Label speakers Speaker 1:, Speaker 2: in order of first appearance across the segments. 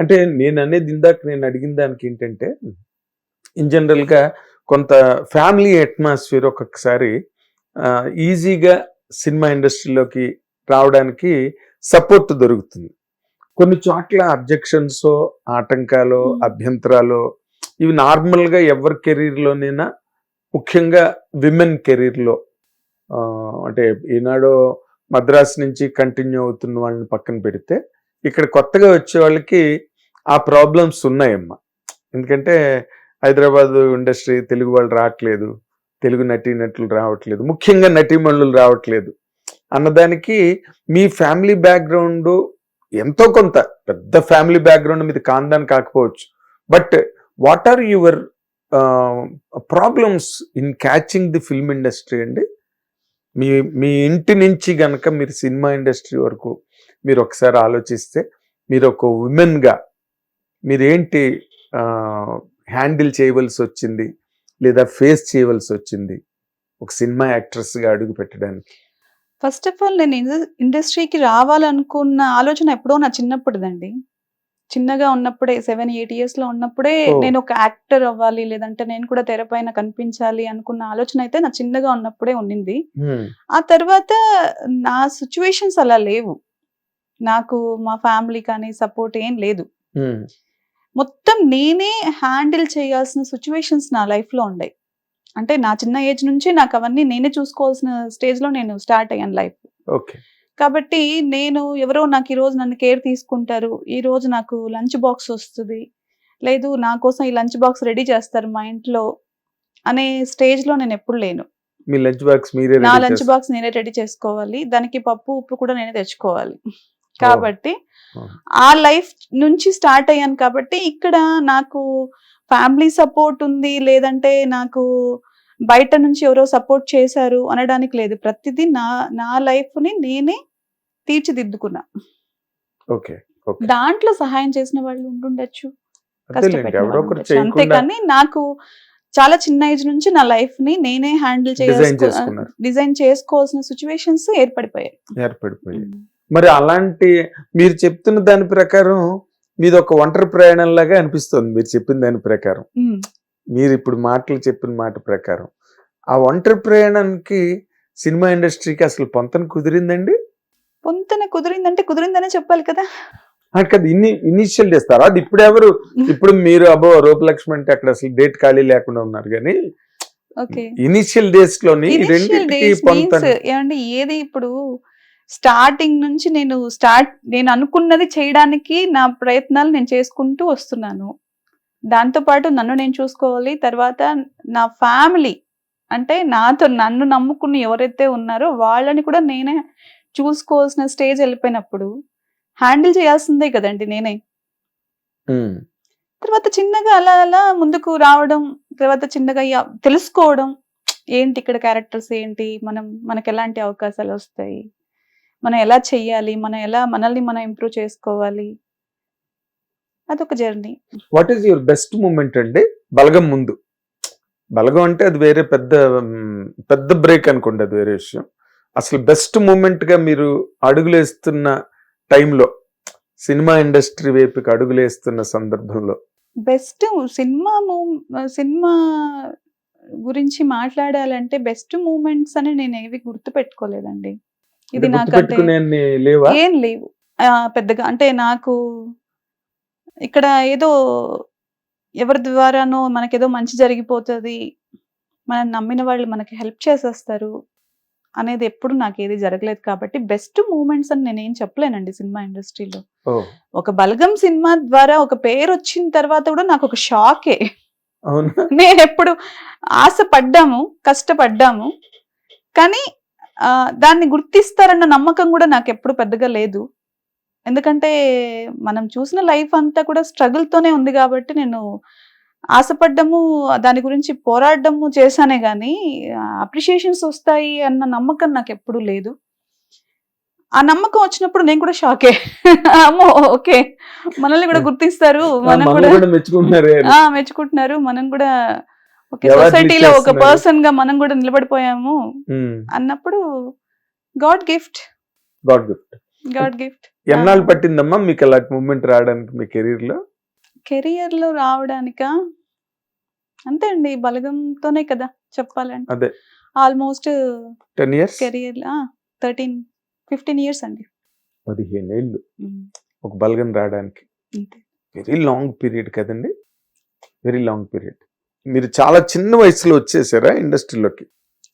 Speaker 1: అంటే నేను అనేది ఇందాక నేను అడిగిన దానికి ఏంటంటే ఇన్ జనరల్గా కొంత ఫ్యామిలీ అట్మాస్ఫియర్ ఒక్కొక్కసారి ఈజీగా సినిమా ఇండస్ట్రీలోకి రావడానికి సపోర్ట్ దొరుకుతుంది కొన్ని చోట్ల అబ్జెక్షన్స్ ఆటంకాలు
Speaker 2: Hmm.
Speaker 1: అభ్యంతరాలు ఇవి నార్మల్గా ఎవరి కెరీర్లోనైనా ముఖ్యంగా విమెన్ కెరీర్లో అంటే ఈనాడు మద్రాస్ నుంచి కంటిన్యూ అవుతున్న వాళ్ళని పక్కన పెడితే ఇక్కడ కొత్తగా వచ్చే వాళ్ళకి ఆ ప్రాబ్లమ్స్ ఉన్నాయమ్మా. ఎందుకంటే హైదరాబాద్ ఇండస్ట్రీ తెలుగు వాళ్ళు రావట్లేదు తెలుగు నటీనటులు రావట్లేదు ముఖ్యంగా నటీమణులు రావట్లేదు. అన్నదానికి మీ ఫ్యామిలీ బ్యాక్గ్రౌండ్ ఎంతో కొంత పెద్ద ఫ్యామిలీ బ్యాక్గ్రౌండ్ మీది కాందాని కాకపోవచ్చు. But what are your problems in catching the film industry అండి? మీ మీ ఇంటి నుంచి గనక మీరు సినిమా ఇండస్ట్రీ వరకు మీరు ఒకసారి ఆలోచిస్తే మీరు ఒక ఉమెన్గా మీరేంటి హ్యాండిల్ చేయవలసి వచ్చింది లేదా ఫేస్ చేయవలసి వచ్చింది ఒక సినిమా యాక్ట్రెస్గా అడుగు పెట్టడానికి
Speaker 2: ఫస్ట్ ఆఫ్ ఆల్ నేను ఇండ- ఇండస్ట్రీకి రావాలనుకున్న ఆలోచన ఎప్పుడో నా చిన్నప్పుడుదండి చిన్నగా ఉన్నప్పుడే సెవెన్ ఎయిట్ ఇయర్స్లో ఉన్నప్పుడే. నేను ఒక యాక్టర్ అవ్వాలి లేదంటే నేను కూడా తెర పైన కనిపించాలి అనుకున్న ఆలోచన అయితే నా చిన్నగా ఉన్నప్పుడే ఉండింది. ఆ తర్వాత నా సిచ్యువేషన్స్ అలా లేవు నాకు మా ఫ్యామిలీ కానీ సపోర్ట్ ఏం లేదు. మొత్తం నేనే హ్యాండిల్ చేయాల్సిన సిచ్యువేషన్స్ నా లైఫ్లో ఉన్నాయి అంటే నా చిన్న ఏజ్ నుంచి నాకు అవన్నీ నేనే చూసుకోవాల్సిన స్టేజ్లో నేను స్టార్ట్ అయ్యాను లైఫ్
Speaker 1: ఓకే.
Speaker 2: కాబట్టి నేను ఎవరో నాకు ఈ రోజు నన్ను కేర్ తీసుకుంటారు ఈ రోజు నాకు లంచ్ బాక్స్ వస్తుంది లేదు నా కోసం ఈ లంచ్ బాక్స్ రెడీ చేస్తారు మా ఇంట్లో అనే స్టేజ్లో నేను ఎప్పుడు లేను.
Speaker 1: మీ లంచ్ బాక్స్ మీరే
Speaker 2: నా లంచ్. బాక్స్ నేనే రెడీ చేసుకోవాలి దానికి పప్పు ఉప్పు కూడా నేనే తెచ్చుకోవాలి. కాబట్టి. ఆ లైఫ్ నుంచి స్టార్ట్ అయ్యాను కాబట్టి ఇక్కడ నాకు ఫ్యామిలీ సపోర్ట్ ఉంది లేదంటే నాకు బయట నుంచి ఎవరో సపోర్ట్ చేశారు అనడానికి లేదు. ప్రతిదీ నా నా లైఫ్ని నేనే తీర్చిదిద్దుకున్నా.
Speaker 1: ఓకే
Speaker 2: దాంట్లో సహాయం చేసిన వాళ్ళు ఉండుండొచ్చు అంతేకాని నాకు చాలా చిన్న ఏజ్ నుంచి నా లైఫ్ని నేనే హ్యాండిల్
Speaker 1: చేసుకున్నారు.
Speaker 2: డిజైన్ చేసుకోవాల్సిన సిచ్యువేషన్స్ ఏర్పడిపోయాయి.
Speaker 1: ఏర్పడిపోయి మరి అలాంటి మీరు చెప్తున్న దాని ప్రకారం మీది ఒక ఒంటరి ప్రయాణం లాగా అనిపిస్తుంది మీరు చెప్పిన దాని ప్రకారం. మీరు ఇప్పుడు మాటలు చెప్పిన మాట ప్రకారం. ఆ ఒంటరి ప్రయాణానికి సినిమా ఇండస్ట్రీకి అసలు పొంతన కుదిరిందండి?
Speaker 2: పొంతన కుదిరిందంటే కుదిరిందనే చెప్పాలి కదా.
Speaker 1: ఇన్ని ఇనిషియల్ చేస్తారు అది ఇప్పుడు ఎవరు? ఇప్పుడు మీరు అబో రూపలక్ష్మి అంటే అక్కడ అసలు డేట్ ఖాళీ లేకుండా ఉన్నారు కానీ
Speaker 2: ఓకే.
Speaker 1: ఇనిషియల్ డేస్లోని
Speaker 2: డేస్ ఏది ఇప్పుడు స్టార్టింగ్ నుంచి నేను స్టార్ట్ నేను అనుకున్నది చేయడానికి నా ప్రయత్నాలు నేను చేసుకుంటూ వస్తున్నాను. దాంతో పాటు నన్ను నేను చూసుకోవాలి తర్వాత నా ఫ్యామిలీ అంటే నాతో నన్ను నమ్ముకుని ఎవరైతే ఉన్నారో వాళ్ళని కూడా నేనే చూసుకోవాల్సిన స్టేజ్ వెళ్ళిపోయినప్పుడు హ్యాండిల్ చేయాల్సిందే కదండి నేనే. తర్వాత చిన్నగా అలా అలా ముందుకు రావడం తర్వాత చిన్నగా తెలుసుకోవడం ఏంటి ఇక్కడ క్యారెక్టర్స్ ఏంటి మనం మనకి ఎలాంటి అవకాశాలు వస్తాయి? మనం ఎలా చెయ్యాలి? మనం ఎలా మనల్ని మనం ఇంప్రూవ్ చేసుకోవాలి? అదొక journey
Speaker 1: what is your best moment అండి? బలగం ముందు. బలగం అంటే అది వేరే పెద్ద పెద్ద బ్రేక్ అనుకోండి అది వేరే విషయం. అసలు బెస్ట్ మూమెంట్గా మీరు అడుగులేస్తున్న టైంలో సినిమా ఇండస్ట్రీ వైపుకి అడుగులేస్తున్న సందర్భంలో?
Speaker 2: బెస్ట్ సినిమా మూ- సినిమా గురించి మాట్లాడాలంటే బెస్ట్ మూమెంట్స్ అని నేను ఏవి గుర్తు పెట్టుకోలేదండి ఇది
Speaker 1: లేవా?
Speaker 2: ఏం లేవు. పెద్దగా అంటే నాకు ఇక్కడ ఏదో ఎవరి ద్వారానో మనకేదో మంచి జరిగిపోతుంది మనం నమ్మిన వాళ్ళు మనకి హెల్ప్ చేసేస్తారు అనేది ఎప్పుడు నాకు ఏది జరగలేదు కాబట్టి బెస్ట్ మూమెంట్స్ అని నేనేం చెప్పలేనండి సినిమా ఇండస్ట్రీలో. ఒక బలగం సినిమా ద్వారా ఒక పేరు వచ్చిన తర్వాత కూడా నాకు ఒక షాకే. నేను ఎప్పుడు ఆశ పడ్డాము కష్టపడ్డాము కానీ దాన్ని గుర్తిస్తారన్న నమ్మకం కూడా నాకు ఎప్పుడు పెద్దగా లేదు. ఎందుకంటే మనం చూసిన లైఫ్ అంతా కూడా struggle తోనే ఉంది కాబట్టి నేను ఆశపడ్డము దాని గురించి పోరాడము చేశానే కానీ అప్రిషియేషన్స్ వస్తాయి అన్న నమ్మకం నాకు ఎప్పుడూ లేదు. ఆ నమ్మకం వచ్చినప్పుడు నేను కూడా షాకే. అమ్మో ఓకే. మనల్ని కూడా గుర్తిస్తారు. మనం కూడా
Speaker 1: మెచ్చుకుంటున్నారే అని.
Speaker 2: ఆ మెచ్చుకుంటున్నారు. మనం కూడా సొసైటీలో ఒక? పర్సన్గా మనం కూడా నిలబడిపోయాము అన్నప్పుడు god gift.
Speaker 1: God gift.
Speaker 2: God gift.
Speaker 1: ఎన్నాళ్ళు పట్టిందమ్మా మీకు అలాంటి మూమెంట్ రావడానికి మీ
Speaker 2: కెరీర్లో కెరియర్లో రావడానిక? అంతే అండి బలగంతోనే కదా చెప్పాలంటే.
Speaker 1: అదే.
Speaker 2: Almost
Speaker 1: ten years?
Speaker 2: Career thirteen fifteen years అండి.
Speaker 1: పదిహేను ఏళ్ళు. ఒక బలగం రావడానికి. వెరీ లాంగ్ పీరియడ్ కదండి. Very long period. మీరు చాలా చిన్న వయసులో వచ్చేసారా ఇండస్ట్రీలోకి?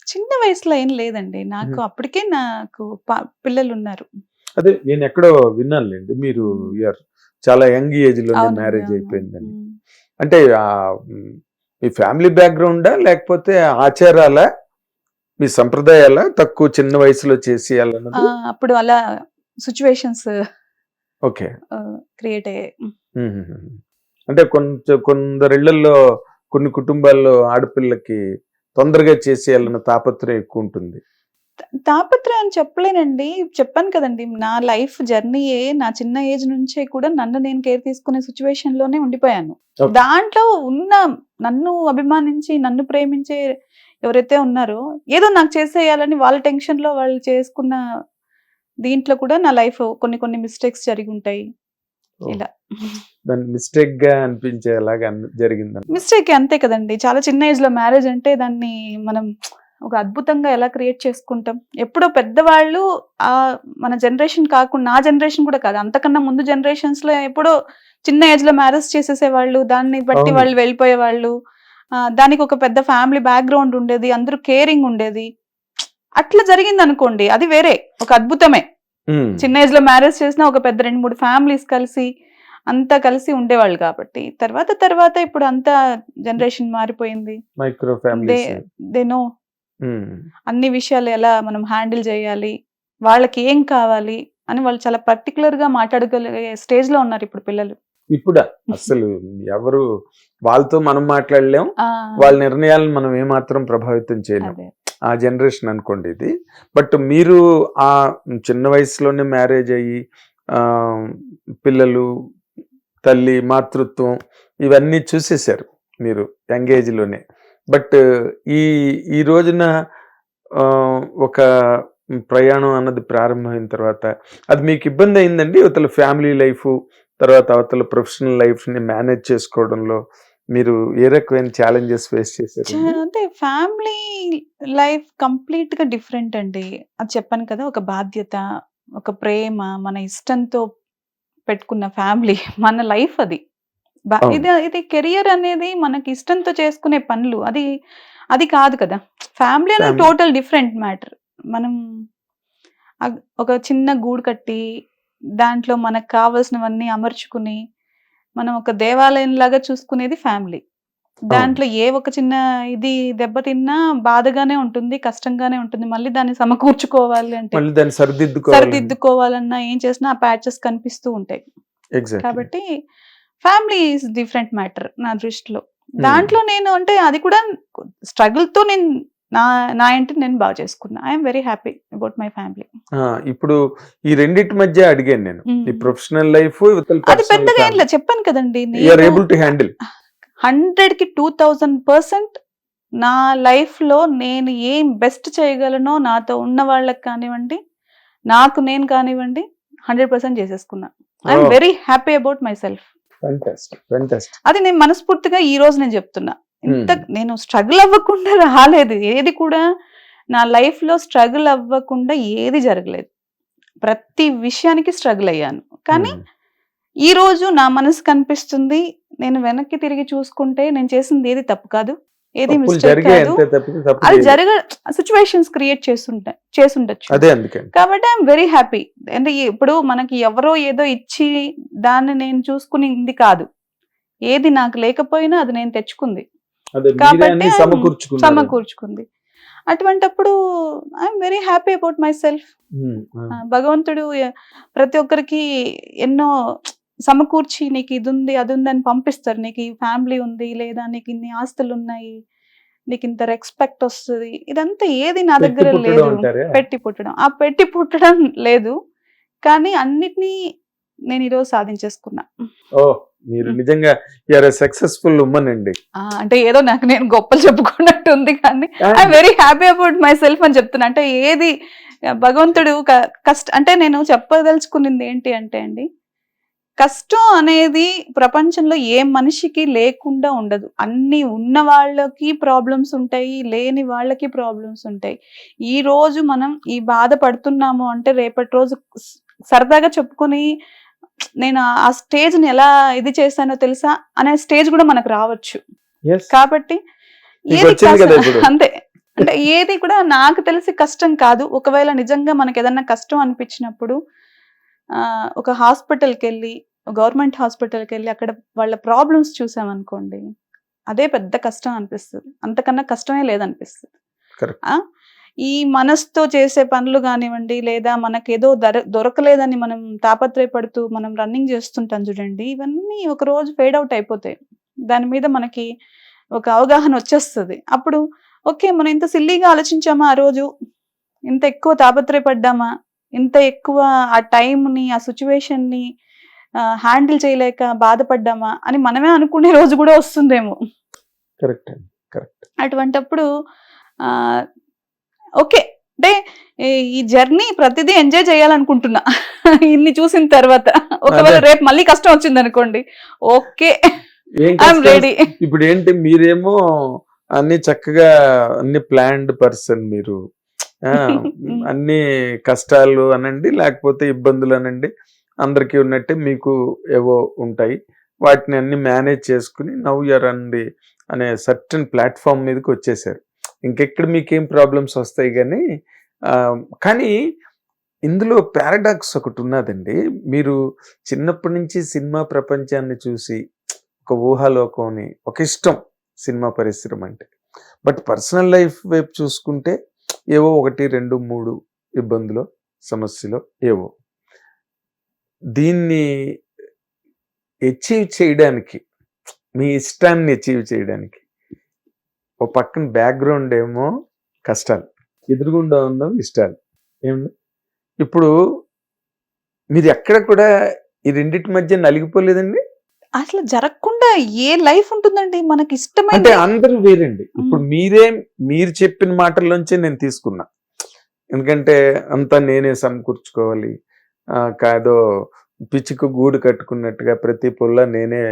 Speaker 2: చిన్న వయసులో ఏం లేదండి. నాకు. అప్పటికే నాకు పిల్లలు ఉన్నారు
Speaker 1: అదే నేను ఎక్కడో విన్నానులేండి మీరు చాలా యంగ్ ఏజ్
Speaker 2: అవునండి,
Speaker 1: మ్యారేజ్. అయిపోయిందని. అంటే మ్, ఫ్యామిలీ బ్యాక్గ్రౌండా లేకపోతే ఆచారాల? మీ సంప్రదాయాల? తక్కువ చిన్న వయసులో చేసేయాలన్నది
Speaker 2: అప్పుడు అలా సిచ్యువేషన్స్
Speaker 1: ఓకే.
Speaker 2: క్రియేట్ అయ్యాయి.
Speaker 1: అంటే కొంచెం కొందరిళ్ళలో కొన్ని కుటుంబాల్లో ఆడపిల్లకి తొందరగా చేసేయాలన్న తాపత్రయం ఎక్కువ ఉంటుంది.
Speaker 2: తాపత్రయం అని చెప్పలేనండి. చెప్పాను కదండి నా లైఫ్ జర్నీయే నా చిన్న ఏజ్ నుంచే కూడా నన్ను నేను కేర్ తీసుకునే సిచ్యువేషన్లోనే ఉండిపోయాను. దాంట్లో ఉన్న నన్ను అభిమానించి నన్ను ప్రేమించే ఎవరైతే ఉన్నారో ఏదో నాకు చేసేయాలని వాళ్ళ టెన్షన్లో వాళ్ళు చేసుకున్న దీంట్లో కూడా నా లైఫ్ కొన్ని కొన్ని మిస్టేక్స్ జరిగి ఉంటాయి. ఇలా.
Speaker 1: దాన్ని మిస్టేక్గా అనిపించేలాగా అన్- జరిగిందని
Speaker 2: మిస్టేక్ అంతే కదండి. చాలా చిన్న ఏజ్లో మ్యారేజ్ అంటే దాన్ని మనం ఒక అద్భుతంగా ఎలా క్రియేట్ చేసుకుంటాం? ఎప్పుడో పెద్దవాళ్ళు ఆ మన జనరేషన్ కాకుండా నా జనరేషన్ కూడా కాదు. అంతకన్నా ముందు జనరేషన్స్లో ఎప్పుడో చిన్న ఏజ్లో మ్యారేజ్ చేసేసేవాళ్ళు దాన్ని బట్టి. వాళ్ళు వెళ్ళిపోయేవాళ్ళు. ఆ, దానికి ఒక పెద్ద ఫ్యామిలీ బ్యాక్గ్రౌండ్ ఉండేది అందరూ కేరింగ్ ఉండేది. అట్లా జరిగింది అనుకోండి అది వేరే ఒక అద్భుతమే. చిన్న ఏజ్లో మ్యారేజ్ చేసిన ఒక పెద్ద రెండు మూడు ఫ్యామిలీస్ కలిసి అంతా కలిసి ఉండేవాళ్ళు కాబట్టి. తర్వాత తర్వాత ఇప్పుడు అంతా జనరేషన్ మారిపోయింది.
Speaker 1: మైక్రో
Speaker 2: దే నో అన్ని విషయాలు ఎలా మనం హ్యాండిల్ చేయాలి వాళ్ళకి ఏం కావాలి అని వాళ్ళు చాలా పర్టికులర్గా మాట్లాడగలిగే స్టేజ్లో ఉన్నారు ఇప్పుడు పిల్లలు.
Speaker 1: ఇప్పుడు? అసలు ఎవరు వాళ్ళతో మనం మాట్లాడలేం. వాళ్ళ నిర్ణయాలను మనం ఏమాత్రం ప్రభావితం చేయలేం.
Speaker 2: అదే.
Speaker 1: ఆ జనరేషన్ అనుకోండి ఇది. బట్ మీరు ఆ చిన్న వయసులోనే మ్యారేజ్ అయ్యి పిల్లలు తల్లి మాతృత్వం ఇవన్నీ చూసేశారు మీరు యంగ్ ఏజ్లోనే బట్ ఈ ఈ రోజున ఒక ప్రయాణం అన్నది ప్రారంభమైన తర్వాత అది మీకు ఇబ్బంది అయిందండి? అవతల ఫ్యామిలీ లైఫ్ తర్వాత అవతల ప్రొఫెషనల్ లైఫ్ని మేనేజ్ చేసుకోవడంలో మీరు ఏ రకమైన ఛాలెంజెస్ ఫేస్ చేశారు?
Speaker 2: అంటే ఫ్యామిలీ లైఫ్ కంప్లీట్గా డిఫరెంట్ అండి. అది చెప్పాను కదా ఒక బాధ్యత ఒక ప్రేమ మన ఇష్టంతో పెట్టుకున్న ఫ్యామిలీ మన లైఫ్ అది. ఇది ఇది కెరియర్ అనేది మనకి ఇష్టంతో చేసుకునే పనులు. అది అది కాదు కదా. ఫ్యామిలీ అనేది. టోటల్ డిఫరెంట్ మ్యాటర్ మనం ఒక చిన్న గూడు కట్టి దాంట్లో మనకు కావాల్సినవన్నీ అమర్చుకుని మనం ఒక దేవాలయం లాగా చూసుకునేది ఫ్యామిలీ. దాంట్లో ఏ ఒక చిన్న ఇది దెబ్బతిన్నా బాధగానే ఉంటుంది కష్టంగానే ఉంటుంది. మళ్ళీ దాన్ని సమకూర్చుకోవాలి అంటే
Speaker 1: దాన్ని
Speaker 2: సరిదిద్దుకోవాలన్నా ఏం చేసినా ఆ ప్యాచెస్ కనిపిస్తూ ఉంటాయి. కాబట్టి ఫ్యామిలీ ఈజ్ డిఫరెంట్ మ్యాటర్ నా దృష్టిలో. దాంట్లో నేను అంటే అది కూడా స్ట్రగుల్తో నేను నా నా ఇంటిని నేను బాగా చేసుకున్నా. I'm very happy about my family
Speaker 1: ఇప్పుడు ఈ రెండింటి మధ్య అడిగాను నేను. ఈ ప్రొఫెషనల్ లైఫ్
Speaker 2: అది పెద్దగా ఏం లేదు. చెప్పాను కదండి
Speaker 1: ఏబుల్ టు హ్యాండిల్
Speaker 2: హండ్రెడ్కి టూ థౌజండ్ పర్సెంట్ నా లైఫ్లో నేను ఏం బెస్ట్ చేయగలనో నాతో ఉన్న వాళ్ళకి కానివ్వండి నాకు నేను కానివ్వండి hundred percent చేసేసుకున్నా. I'm. Very happy about myself అది నేను మనస్ఫూర్తిగా ఈ రోజు నేను చెప్తున్నా. ఇంత నేను స్ట్రగుల్ అవ్వకుండా రాలేదు. ఏది కూడా నా లైఫ్లో స్ట్రగుల్ అవ్వకుండా ఏది జరగలేదు. ప్రతి విషయానికి స్ట్రగుల్ అయ్యాను. కానీ ఈ రోజు నా మనసు కనిపిస్తుంది. నేను వెనక్కి తిరిగి చూసుకుంటే నేను చేసింది ఏది తప్పు కాదు. ఏది మిస్టేక్ కాదు. అది. జరగ సిచ్యువేషన్స్ క్రియేట్ చేస్తుంటా చేసుండొచ్చు
Speaker 1: అదే అందుకని
Speaker 2: కాబట్టి ఐఎమ్ వెరీ హ్యాపీ. అంటే ఇప్పుడు మనకి ఎవరో ఏదో ఇచ్చి దాన్ని నేను చూసుకునింది కాదు. ఏది నాకు లేకపోయినా అది నేను తెచ్చుకుంది. కాబట్టి సమకూర్చుకుంది. అటువంటప్పుడు I'm very happy about myself. భగవంతుడు ప్రతి ఒక్కరికి ఎన్నో సమకూర్చి నీకు ఇది ఉంది అది ఉంది అని పంపిస్తారు. నీకు ఈ ఫ్యామిలీ ఉంది లేదా నీకు ఇన్ని ఆస్తులు ఉన్నాయి నీకు ఇంత రెస్పెక్ట్ వస్తుంది. ఇదంతా ఏది నా దగ్గర లేదు? పెట్టి పుట్టడం. ఆ పెట్టి పుట్టడం లేదు. కానీ అన్నిటినీ నేను ఈరోజు సాధించేసుకున్నా.
Speaker 1: మీరు నిజంగా యూఆర్ సక్సెస్ఫుల్ ఉమ్మన్ అండి.
Speaker 2: అంటే ఏదో నాకు నేను గొప్పలు చెప్పుకున్నట్టు ఉంది కానీ I very happy about myself అని చెప్తున్నా. అంటే ఏది భగవంతుడు కష్ట అంటే నేను చెప్పదలుచుకున్నది ఏంటి అంటే అండి కష్టం అనేది ప్రపంచంలో ఏ మనిషికి లేకుండా ఉండదు. అన్ని ఉన్న వాళ్ళకి ప్రాబ్లమ్స్ ఉంటాయి లేని వాళ్ళకి ప్రాబ్లమ్స్ ఉంటాయి. ఈ రోజు మనం ఈ బాధ పడుతున్నాము అంటే రేపటి రోజు సరదాగా చెప్పుకొని నేను ఆ స్టేజ్ని ఎలా ఇది చేశానో తెలుసా? అనే స్టేజ్ కూడా మనకు రావచ్చు. కాబట్టి. అంతే. అంటే ఏది కూడా నాకు తెలిసి కష్టం కాదు. ఒకవేళ నిజంగా మనకి ఏదన్నా కష్టం అనిపించినప్పుడు ఆ, ఒక హాస్పిటల్కి వెళ్ళి గవర్నమెంట్ హాస్పిటల్కి వెళ్ళి అక్కడ వాళ్ళ ప్రాబ్లమ్స్ చూసామనుకోండి అదే పెద్ద కష్టం అనిపిస్తుంది. అంతకన్నా కష్టమే లేదనిపిస్తుంది. ఈ మనసుతో చేసే పనులు కానివ్వండి లేదా మనకేదో దొర దొరకలేదని మనం తాపత్రయపడుతూ మనం రన్నింగ్ చేస్తుంటాం చూడండి ఇవన్నీ ఒక రోజు ఫేడ్ అవుట్ అయిపోతాయి. దాని మీద మనకి ఒక అవగాహన వచ్చేస్తుంది. అప్పుడు ఓకే మనం ఇంత సిల్లీగా ఆలోచించామా ఆ రోజు? ఇంత ఎక్కువ తాపత్రయపడ్డామా? ఇంత ఎక్కువ ఆ టైంని ఆ సిచ్యువేషన్ని హ్యాండిల్ చేయలేక బాధపడ్డామా? అని మనమే అనుకునే రోజు కూడా వస్తుందేమో.
Speaker 1: కరెక్ట్.
Speaker 2: అటువంటప్పుడు ఆ, ఓకే. అంటే ఈ- జర్నీ ప్రతిదీ ఎంజాయ్ చేయాలనుకుంటున్నా. ఇన్ని చూసిన తర్వాత. ఒకవేళ. రేపు మళ్ళీ కష్టం వచ్చింది అనుకోండి ఓకే? రెడీ
Speaker 1: ఇప్పుడు ఏంటి మీరేమో అన్ని చక్కగా అన్ని ప్లాన్డ్ పర్సన్ మీరు. అన్ని కష్టాలు అనండి లేకపోతే ఇబ్బందులు అనండి. అందరికీ ఉన్నట్టే మీకు ఏవో ఉంటాయి. వాటిని అన్ని మేనేజ్ చేసుకుని నవ్ యర్ అంది అనే సర్టన్ ప్లాట్ఫామ్ మీదకి వచ్చేసారు. ఇంకెక్కడ మీకేం ప్రాబ్లమ్స్ వస్తాయి కానీ కానీ ఇందులో పారాడాక్స్ ఒకటి ఉన్నదండి. మీరు చిన్నప్పటి నుంచి సినిమా ప్రపంచాన్ని చూసి ఒక ఊహాలోకంని ఒక ఇష్టం సినిమా పరిశ్రమ అంటే. బట్ పర్సనల్ లైఫ్ వైపు చూసుకుంటే ఏవో ఒకటి రెండు మూడు ఇబ్బందులు సమస్యలు ఏవో. దీన్ని అచీవ్ చేయడానికి మీ ఇష్టాన్ని అచీవ్ చేయడానికి ఓ పక్కన బ్యాక్గ్రౌండ్ ఏమో కష్టాలు. ఎదురుగుండా ఉన్న ఇష్టాలు. ఏమండి? ఇప్పుడు మీరు ఎక్కడ కూడా ఈ రెండింటి మధ్య నలిగిపోలేదండి?
Speaker 2: అసలు జరగకుండా ఏ లైఫ్ ఉంటుందండి? మనకి
Speaker 1: అంటే
Speaker 2: ఇష్టమైన
Speaker 1: అందరూ వేరండి. ఇప్పుడు మీరే మీరు చెప్పిన మాటల్లోంచే నేను తీసుకున్నా. ఎందుకంటే అంతా నేనే సమకూర్చుకోవాలి. కాదో పిచ్చికి గూడు కట్టుకున్నట్టుగా ప్రతి పుల్ల నేనే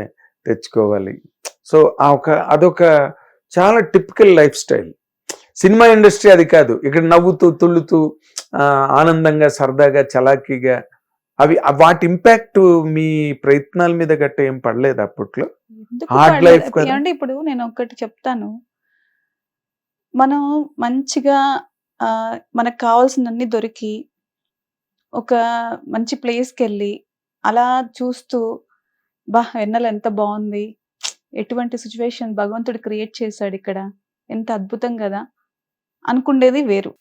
Speaker 1: తెచ్చుకోవాలి. సో ఆ ఒక అదొక చాలా typical life style cinema industry అది కాదు. ఇక్కడ నవ్వుతూ తుళ్ళుతూ ఆనందంగా సరదాగా చలాకీగా అవి వాటి ఇంపాక్ట్ మీ ప్రయత్నాల మీద గట్ట ఏం పడలేదు అప్పట్లో? కదా.
Speaker 2: ఏమండి ఇప్పుడు నేను ఒకటి చెప్తాను. మనం మంచిగా ఆ, మనకు కావాల్సినన్ని దొరికి ఒక మంచి ప్లేస్కి వెళ్ళి అలా చూస్తూ బా వెన్నెల ఎంత బాగుంది ఎటువంటి సిచ్యువేషన్ భగవంతుడు క్రియేట్ చేశాడు ఇక్కడ ఎంత అద్భుతం కదా అనుకుండేది వేరు.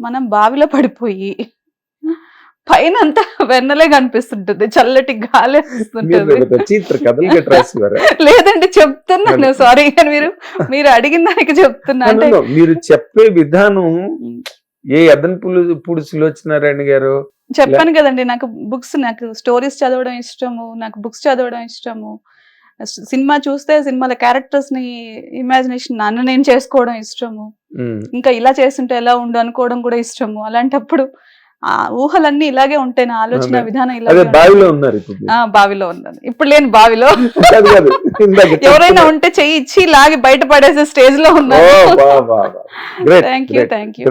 Speaker 2: మనం బావిలో పడిపోయి పైన అంతా వెన్నెలే కనిపిస్తుంటుంది చల్లటి గాలి? లేదండి చెప్తున్నాను. సారీ కానీ మీరు మీరు అడిగిన దానికి చెప్తున్నా.
Speaker 1: మీరు చెప్పే విధానం ఏ అదనపులు ఇప్పుడు సులోచనారాయణ గారు
Speaker 2: చెప్పాను కదండి నాకు బుక్స్ నాకు స్టోరీస్ చదవడం ఇష్టము నాకు బుక్స్ చదవడం ఇష్టము సినిమా చూస్తే సినిమాల క్యారెక్టర్స్ని ఇమాజినేషన్ నన్ను నేను చేసుకోవడం ఇష్టము. ఇంకా ఇలా చేస్తుంటే ఎలా ఉండు అనుకోవడం కూడా ఇష్టము. అలాంటప్పుడు ఆ ఊహలన్నీ ఇలాగే ఉంటాయి నా ఆలోచన. విధానం ఇలాగే
Speaker 1: బావిలో. ఉన్నారు
Speaker 2: బావిలో ఉన్నాను. ఇప్పుడు లేని బావిలో. ఎవరైనా. ఉంటే చెయ్యి ఇచ్చి లాగి బయట పడేసే
Speaker 1: స్టేజ్లో. Great,
Speaker 2: థ్యాంక్ యూ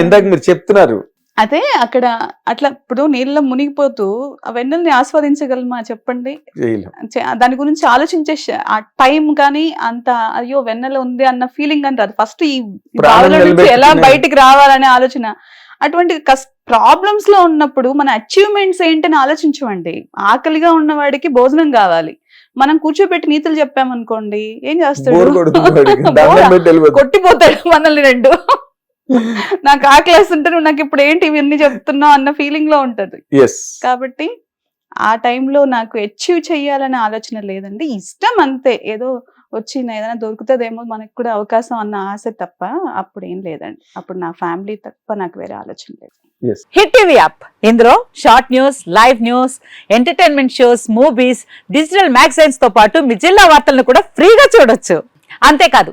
Speaker 1: ఇందాక మీరు చెప్తున్నారు
Speaker 2: అదే అక్కడ అట్లా ఇప్పుడు నీళ్ళలో మునిగిపోతూ ఆ వెన్నెల్ని ఆస్వాదించగలమా చెప్పండి? దాని గురించి ఆలోచించే ఆ టైం కానీ అంత అయ్యో వెన్నెల ఉంది అన్న ఫీలింగ్ అని రాదు. ఫస్ట్ ఈ బావిలో నుంచి ఎలా బయటికి రావాలనే ఆలోచన. అటువంటి ప్రాబ్లమ్స్లో ఉన్నప్పుడు మన అచీవ్మెంట్స్ ఏంటని ఆలోచించమండి. ఆకలిగా ఉన్న వాడికి భోజనం కావాలి. మనం కూర్చోబెట్టి నీతులు చెప్పామనుకోండి ఏం చేస్తాడు. కొట్టిపోతాడు మనల్ని రెండు. నాకు ఆకలేస్తుంటే నువ్వు నాకు ఇప్పుడు ఏంటి ఇవన్నీ చెప్తున్నావు అన్న ఫీలింగ్లో ఉంటది.
Speaker 1: Yes.
Speaker 2: కాబట్టి ఆ టైంలో నాకు అచీవ్ చేయాలనే ఆలోచన లేదండి. ఇష్టం అంతే. ఏదో వచ్చి నా ఏదైనా దొరుకుతుందేమో మనకు కూడా అవకాశం అన్న ఆశ తప్ప అప్పుడు ఏం లేదండి. అప్పుడు నా ఫ్యామిలీ తప్ప నాకు వేరే ఆలోచన లేదు.
Speaker 1: Yes.
Speaker 3: హిట్ టీవీ యాప్ ఇందులో short news live news entertainment shows movies digital మ్యాగజైన్స్తో పాటు మీ జిల్లా వార్తలను కూడా ఫ్రీగా చూడొచ్చు. అంతేకాదు